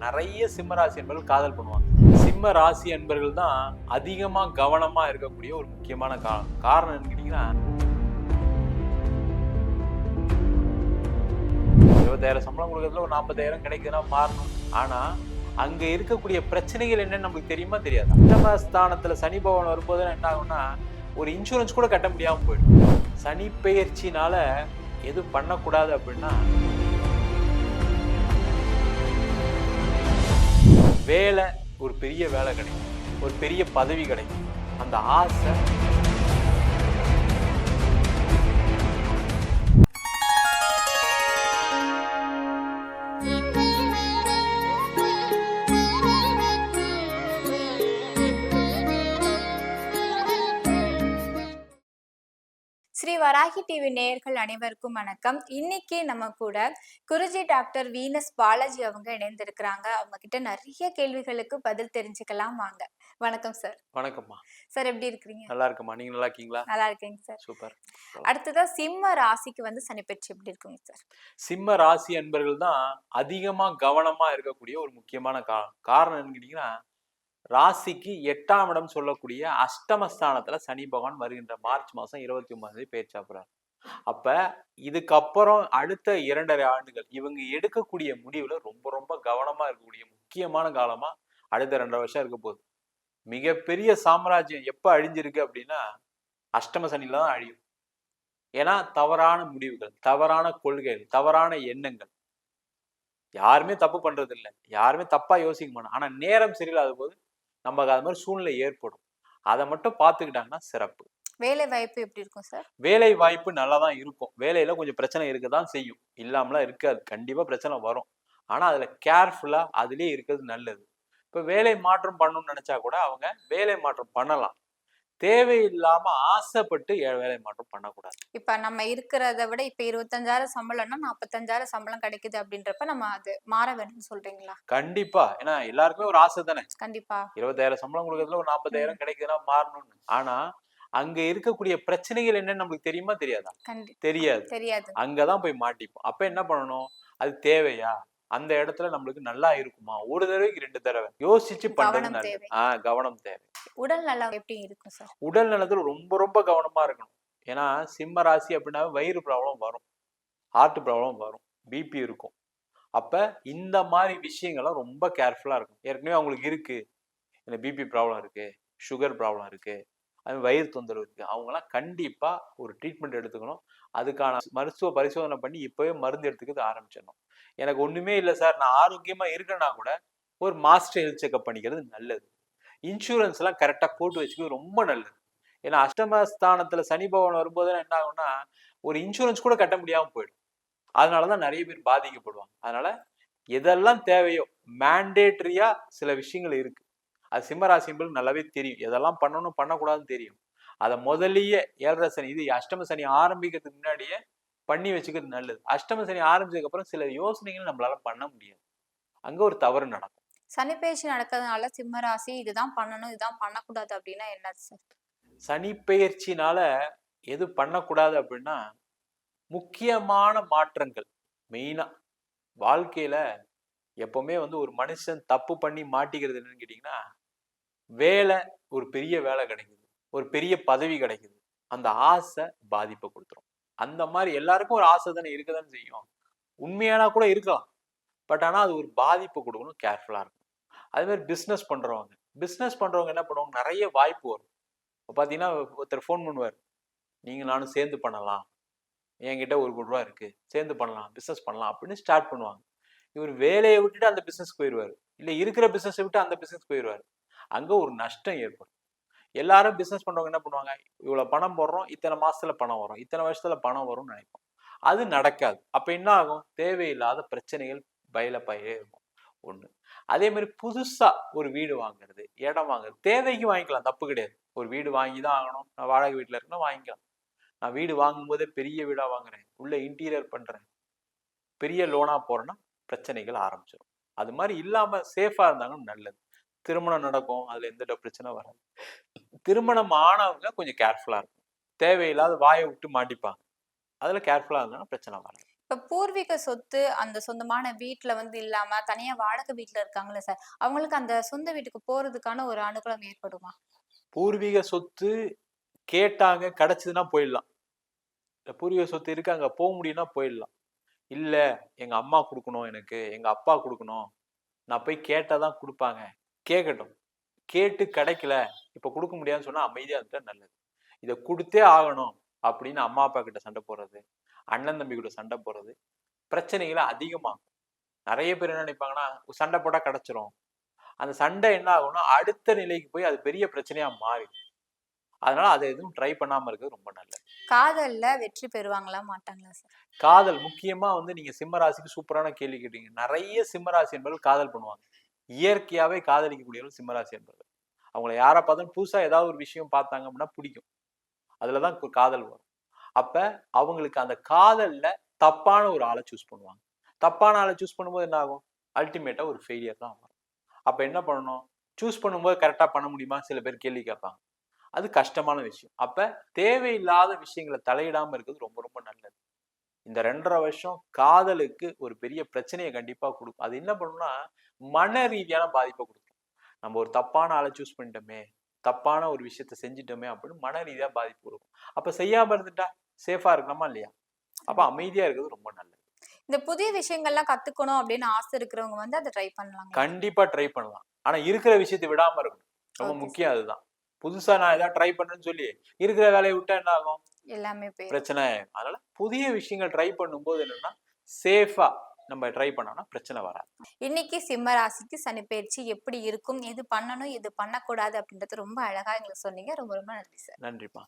நிறைய சிம்ம ராசி என்பர்கள் காதல் பண்ணுவாங்க. சிம்ம ராசி என்பர்கள் தான் அதிகமா கவனமா இருக்கக்கூடிய ஒரு முக்கியமான காரணம் காரணம் என்னன்னு கேட்டீங்கன்னா இருபதாயிரம் சம்பளம் கொடுக்கறதுல ஒரு நாற்பதாயிரம் கிடைக்குதுன்னா மாறணும். ஆனா அங்க இருக்கக்கூடிய பிரச்சனைகள் என்னன்னு நமக்கு தெரியுமா தெரியாது? அஷ்டம ஸ்தானத்தில் சனி பவன் வரும்போது என்ன ஆகும்னா ஒரு இன்சூரன்ஸ் கூட கட்ட முடியாமல் போயிடும். சனி பெயர்ச்சினால எதுவும் பண்ணக்கூடாது அப்படின்னா வேலை ஒரு பெரிய வேலை கிடைக்கும். ஒரு பெரிய பதவி கிடைக்கும். அந்த ஆசை ஸ்ரீ வராகி டிவி நேயர்கள் அனைவருக்கும் வணக்கம். இன்னைக்கு நம்ம கூட குருஜி டாக்டர் வீனஸ் பாலாஜி அவங்க இணைந்திருக்கிறாங்க. அவங்க கிட்ட நிறைய கேள்விகளுக்கு பதில் தெரிஞ்சுக்கலாம் வாங்க. வணக்கம் சார். வணக்கம்மா. சார் எப்படி இருக்கிறீங்க? நல்லா இருக்குமா நீங்க நல்லா இருக்கீங்களா? நல்லா இருக்கீங்க சார். சூப்பர். அடுத்ததா சிம்ம ராசிக்கு வந்து சனிப்பெற்று எப்படி இருக்குங்க சார்? சிம்ம ராசி அன்பர்கள் தான் அதிகமா கவனமா இருக்கக்கூடிய ஒரு முக்கியமான காரணம் காரணம் என்னன்னு கேட்டீங்கன்னா ராசிக்கு எட்டாம் இடம் சொல்லக்கூடிய அஷ்டமஸ்தானத்துல சனி பகவான் வருகின்ற மார்ச் மாசம் இருபத்தி ஒன்பதாம் தேதி பேச்சா அப்ப இதுக்கப்புறம் அடுத்த இரண்டரை ஆண்டுகள் இவங்க எடுக்கக்கூடிய முடிவுல ரொம்ப ரொம்ப கவனமா இருக்கக்கூடிய முக்கியமான காலமா அடுத்த ரெண்டரை வருஷம் இருக்க போகுது. மிகப்பெரிய சாம்ராஜ்யம் எப்ப அழிஞ்சிருக்கு அப்படின்னா அஷ்டம சனியில தான் அழியும். ஏன்னா தவறான முடிவுகள் தவறான கொள்கைகள் தவறான எண்ணங்கள். யாருமே தப்பு பண்றது இல்லை யாருமே தப்பா யோசிக்க மாட்டோம் ஆனா நேரம் சரியில்லாத போது நமக்கு அது மாதிரி சூழ்நிலை ஏற்படும். அதை மட்டும் பார்த்துக்கிட்டாங்கன்னா சிறப்பு. வேலை வாய்ப்பு எப்படி இருக்கும் சார்? வேலை வாய்ப்பு நல்லா தான் இருக்கும். வேலையில கொஞ்சம் பிரச்சனை இருக்க தான் செய்யும். இல்லாமலாம் இருக்காது. கண்டிப்பா பிரச்சனை வரும். ஆனா அதுல கேர்ஃபுல்லா அதுலயே இருக்கிறது நல்லது. இப்ப வேலை மாற்றம் பண்ணணும்னு நினைச்சா கூட அவங்க வேலை மாற்றம் பண்ணலாம். தேவையில்லாம ஆசைப்பட்டு வேலை மாற்றம் பண்ணக்கூடாது. இப்ப நம்ம இருக்கிறத விட இப்ப இருபத்தஞ்சாயிரம் சம்பளம்னா நாற்பத்தஞ்சாயிரம் சம்பளம் கிடைக்குது அப்படின்றப்ப நம்ம அது மாற வேணும்னு சொல்றீங்களா? கண்டிப்பா. ஏன்னா எல்லாருக்குமே ஒரு ஆசை தானே? கண்டிப்பா. இருபதாயிரம் சம்பளம் கொடுக்கறதுல ஒரு நாற்பதாயிரம் கிடைக்குதுன்னா மாறணும்னு. ஆனா அங்க இருக்கக்கூடிய பிரச்சனைகள் என்னன்னு நமக்கு தெரியுமா தெரியாதா? தெரியாது. தெரியாது. அங்கதான் போய் மாட்டிப்போம். அப்ப என்ன பண்ணணும்? அது தேவையா? அந்த இடத்துல நம்மளுக்கு நல்லா இருக்குமா? ஒரு தடவைக்கு ரெண்டு தடவை. யோசிச்சு பண்றது. ஆஹ் கவனம் தேவை. உடல் நலம் எப்படி இருக்கும் சார்? உடல் நலத்துல ரொம்ப ரொம்ப கவனமா இருக்கணும். ஏன்னா சிம்ம ராசி அப்படின்னா வயிறு ப்ராப்ளம் வரும். ஹார்ட் ப்ராப்ளம் வரும். பிபி இருக்கும். அப்ப இந்த மாதிரி விஷயங்கள்லாம் ரொம்ப கேர்ஃபுல்லா இருக்கும் ஏற்கனவே அவங்களுக்கு இருக்கு. இந்த பிபி ப்ராப்ளம் இருக்கு. சுகர் ப்ராப்ளம் இருக்கு. அது வயிறு தொந்தரவு இருக்குது அவங்களாம் கண்டிப்பாக ஒரு ட்ரீட்மெண்ட் எடுத்துக்கணும். அதுக்கான மருத்துவ பரிசோதனை பண்ணி இப்போவே மருந்து எடுத்துக்கிறது ஆரம்பிச்சிடணும். எனக்கு ஒன்றுமே இல்லை சார். நான் ஆரோக்கியமாக இருக்கேன்னா கூட ஒரு மாஸ்டர் ஹெல்த் செக்அப் பண்ணிக்கிறது நல்லது. இன்சூரன்ஸ்லாம் கரெக்டாக போட்டு வச்சுக்கிறது ரொம்ப நல்லது. ஏன்னா அஷ்டமஸ்தானத்தில் சனி பவன் வரும்போது என்ன ஆகும்னா ஒரு இன்சூரன்ஸ் கூட கட்ட முடியாமல் போயிடும். அதனால தான் நிறைய பேர் பாதிக்கப்படுவாங்க. அதனால எதெல்லாம் தேவையோ மேண்டேட்டரியா சில விஷயங்கள் இருக்கு. அது சிம்மராசி என்பது நல்லாவே தெரியும். எதெல்லாம் பண்ணணும் பண்ணக்கூடாதுன்னு தெரியும். அதை முதல்லயே ஏழரை சனி இது அஷ்டம சனி ஆரம்பிக்கிறதுக்கு முன்னாடியே பண்ணி வச்சுக்கிறது நல்லது. அஷ்டம சனி ஆரம்பிச்சதுக்கு அப்புறம் சில யோசனைகள் நம்மளால பண்ண முடியாது. அங்க ஒரு தவறு நடக்கும். சனி பயிற்சி நடக்கிறதுனால சிம்ம ராசி இதுதான் பண்ணணும் இதுதான் பண்ணக்கூடாது அப்படின்னா என்ன சார்? சனி பெயர்ச்சினால எது பண்ணக்கூடாது அப்படின்னா முக்கியமான மாற்றங்கள் மெயினா. வாழ்க்கையில எப்பவுமே வந்து ஒரு மனுஷன் தப்பு பண்ணி மாட்டிக்கிறது என்னன்னு கேட்டீங்கன்னா வேலை ஒரு பெரிய வேலை கிடைக்குது. ஒரு பெரிய பதவி கிடைக்குது. அந்த ஆசை பாதிப்பை கொடுத்துரும். அந்த மாதிரி எல்லாருக்கும் ஒரு ஆசை தானே இருக்கதானே செய்யும். உண்மையானா கூட இருக்கலாம். பட் ஆனால் அது ஒரு பாதிப்பை கொடுக்கணும் கேர்ஃபுல்லாக இருக்கும் அதே மாதிரி பிஸ்னஸ் பண்ணுறவங்க பிஸ்னஸ் பண்ணுறவங்க என்ன பண்ணுவாங்க? நிறைய வாய்ப்பு வரும். இப்போ பார்த்தீங்கன்னா ஒருத்தர் ஃபோன் பண்ணுவார். நீங்கள் நானும் சேர்ந்து பண்ணலாம். என்கிட்ட ஒரு கோடி ரூபா இருக்குது சேர்ந்து பண்ணலாம். பிஸ்னஸ் பண்ணலாம். அப்படின்னு ஸ்டார்ட் பண்ணுவாங்க. இவர் வேலையை விட்டுட்டு அந்த பிஸ்னஸ் போயிடுவார். இல்லை இருக்கிற பிஸ்னஸை விட்டு அந்த பிஸ்னஸ் போயிடுவார். அங்கே ஒரு நஷ்டம் ஏற்படும். எல்லாரும் பிஸ்னஸ் பண்ணுறவங்க என்ன பண்ணுவாங்க? இவ்வளோ பணம் போடுறோம் இத்தனை மாசத்துல பணம் வரும். இத்தனை வருஷத்துல பணம் வரும்னு நினைப்போம். அது நடக்காது. அப்போ என்ன ஆகும்? தேவையில்லாத பிரச்சனைகள் பயில பயிலே இருக்கும். ஒன்று அதே மாதிரி புதுசா ஒரு வீடு வாங்குறது இடம் வாங்குறது. தேவைக்கு வாங்கிக்கலாம். தப்பு கிடையாது. ஒரு வீடு வாங்கி தான் ஆகணும். நான் வாடகை வீட்டில் இருக்கணும் வாங்கிக்கலாம். நான் வீடு வாங்கும்போதே பெரிய வீடா வாங்குறேன். உள்ள இன்டீரியர் பண்றேன். பெரிய லோனா போறேன்னா பிரச்சனைகள் ஆரம்பிச்சிடும் அது மாதிரி இல்லாம சேஃபாக இருந்தாங்கன்னா நல்லது. திருமணம் நடக்கும் அதுல எந்த பிரச்சனை வராது. திருமணம் ஆனவங்க கொஞ்சம் கேர்ஃபுல்லா இருக்கும். தேவையில்லாத வாயை விட்டு மாட்டிப்பாங்க. அதுல கேர்ஃபுல்லா இருந்தாலும் பிரச்சனை வராது. இப்ப பூர்வீக சொத்து அந்த சொந்தமான வீட்ல வந்து இல்லாம தனியா வாடகை வீட்ல இருக்காங்கல்ல சார் அவங்களுக்கு அந்த சொந்த வீட்டுக்கு போறதுக்கான ஒரு அனுகூலம் ஏற்படுமா? பூர்வீக சொத்து கேட்டாங்க கிடைச்சதுன்னா போயிடலாம். இல்ல பூர்வீக சொத்து இருக்கு அங்க போக முடியும்னா போயிடலாம். இல்ல எங்க அம்மா கொடுக்கணும் எனக்கு எங்க அப்பா கொடுக்கணும். நான் போய் கேட்டாதான் கொடுப்பாங்க. கேட்கட்டும் கேட்டு கிடைக்கல இப்ப கொடுக்க முடியாதுன்னு சொன்னா அமைதியா இருந்துட்டா நல்லது. இதை கொடுத்தே ஆகணும் அப்படின்னு அம்மா அப்பா கிட்ட சண்டை போடுறது அண்ணன் தம்பி கூட சண்டை போடுறது பிரச்சனைகளை அதிகமாகும் நிறைய பேர் என்ன நினைப்பாங்கன்னா சண்டை போட்டா கிடைச்சிரும். அந்த சண்டை என்ன ஆகும்னா அடுத்த நிலைக்கு போய் அது பெரிய பிரச்சனையா மாறி அதனால அதை எதுவும் ட்ரை பண்ணாம இருக்கிறது ரொம்ப நல்லது. காதல்ல வெற்றி பெறுவாங்களா மாட்டாங்களா சார்? காதல் முக்கியமா வந்து நீங்க சிம்ம ராசிக்கு சூப்பரான கேள்வி கேட்டீங்க. நிறைய சிம்ம ராசி என்பவர்கள் காதல் பண்ணுவாங்க. இயற்கையாவே காதலிக்கக்கூடியவர்கள் சிம்மராசி என்பவர்கள். அவங்கள யாரை பார்த்தாலும் புதுசா ஏதாவது ஒரு விஷயம் பார்த்தாங்க அப்படின்னா பிடிக்கும். அதுலதான் தான் காதல் வரும். அப்ப அவங்களுக்கு அந்த காதல்ல தப்பான ஒரு ஆளை சூஸ் பண்ணுவாங்க. தப்பான ஆளை சூஸ் பண்ணும்போது என்ன ஆகும்? அல்டிமேட்டாக ஒரு ஃபெயிலியர் தான் வரும். அப்ப என்ன பண்ணணும்? சூஸ் பண்ணும்போது கரெக்டா பண்ண முடியுமா? சில பேர் கேள்வி கேட்பாங்க. அது கஷ்டமான விஷயம். அப்ப தேவையில்லாத விஷயங்களை தலையிடாம இருக்கிறது ரொம்ப ரொம்ப நல்லது. இந்த ரெண்டரை வருஷம் காதலுக்கு ஒரு பெரிய பிரச்சனையை கண்டிப்பா கொடுக்கும். அது என்ன பண்ணும்னா மன ரீதியான பாதிப்பை கொடுக்கும். நம்ம ஒரு தப்பான ஆளை சூஸ் பண்ணிட்டோமே தப்பான ஒரு விஷயத்த செஞ்சிட்டோமே அப்படின்னு மன ரீதியா பாதிப்பு கொடுக்கும். அப்ப செய்யாம இருந்துட்டா சேஃபா இருக்கணுமா இல்லையா? அப்ப அமைதியா இருக்கிறது ரொம்ப நல்லது. இந்த புதிய விஷயங்கள்லாம் கத்துக்கணும் அப்படின்னு ஆசை இருக்கிறவங்க வந்து அதை ட்ரை பண்ணலாங்க. கண்டிப்பா ட்ரை பண்ணலாம். ஆனா இருக்கிற விஷயத்தை விடாம இருக்கணும். ரொம்ப முக்கியம் அதுதான். புதுசா நான் ஏதாவது ட்ரை பண்றேன்னு சொல்லி இருக்கிற வேலையை விட்டா என்ன ஆகும்? எல்லாமே போய் பிரச்சனை ஆயிடும். அதனால புதிய விஷயங்கள் ட்ரை பண்ணும்போது என்னன்னா சேஃபா நம்ம ட்ரை பண்ணோம்னா பிரச்சனை வராது. இன்னைக்கு சிம்ம ராசிக்கு சனி பயிற்சி எப்படி இருக்கும் எது பண்ணணும் எது பண்ணக்கூடாது அப்படின்றது ரொம்ப அழகா எங்களுக்கு சொன்னீங்க. ரொம்ப ரொம்ப நன்றி சார். நன்றிப்பா